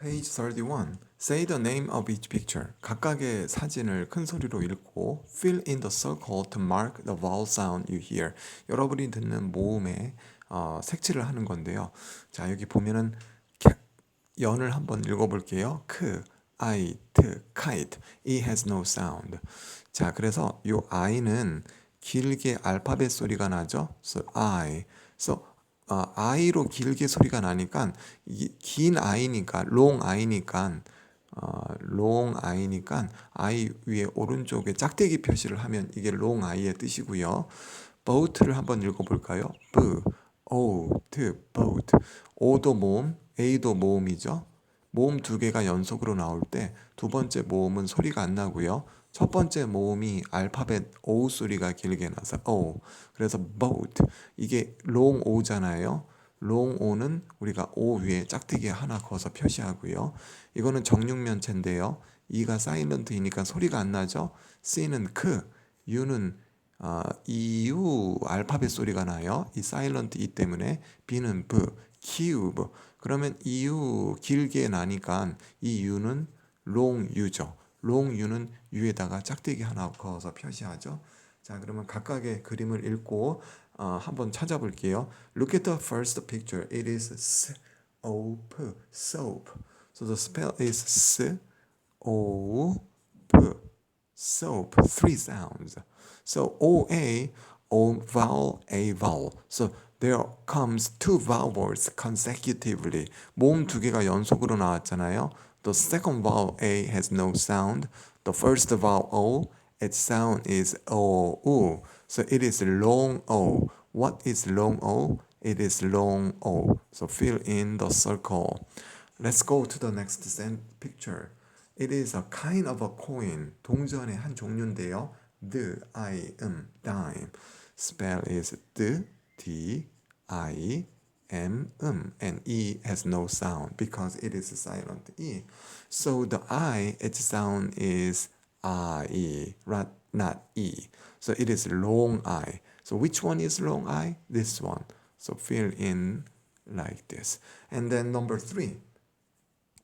Page 31. Say the name of each picture. 각각의 사진을 큰 소리로 읽고 fill in the circle to mark the vowel sound you hear. 여러분이 듣는 모음에 어, 색칠을 하는 건데요. 자, 여기 보면은 개- 연을 한번 읽어볼게요. 크, I, 트, kite. It has no sound. 자, 그래서 요 I는 길게 알파벳 소리가 나죠. So I. So 어, I로 길게 소리가 나니까 긴 I니까 long I니까 어, long I니까 I 위에 오른쪽에 짝대기 표시를 하면 이게 long I의 뜻이고요. boat를 한번 읽어볼까요? B, O, T, boat. O도 모음, A도 모음이죠. 모음 두 개가 연속으로 나올 때 두 번째 모음은 소리가 안 나고요. 첫 번째 모음이 알파벳 O 소리가 길게 나서 O. 그래서 boat. 이게 long O잖아요. long O는 우리가 O 위에 짝대기 하나 그어서 표시하고요. 이거는 정육면체인데요. E가 사일런트이니까 소리가 안 나죠. C는 크, U는 아, EU 알파벳 소리가 나요. 이 사일런트 E 때문에 B는 B, cube. 그러면 EU 길게 나니까 이 U죠. long U는 U에다가 짝대기 하나 그어서 표시하죠. 자, 그러면 각각의 그림을 읽고 어, 한번 찾아볼게요. Look at the first picture. It is soap, soap. So the spell is s o p soap. Three sounds. So O A O vowel A vowel. So there comes two vowels consecutively. 모음 두 개가 연속으로 나왔잖아요. The second vowel A has no sound. The first vowel O, its sound is O. U. So it is long O. What is long O? It is long O. So fill in the circle. Let's go to the next sen- picture. It is a kind of a coin. 동전의 한 종류인데요. D, I, M, dime. Spell is D, D, I, M, M. And E has no sound because it is a silent E. So the I, its sound is I? Not E. So it is long I. So which one is long I? This one. So fill in like this. And then number three.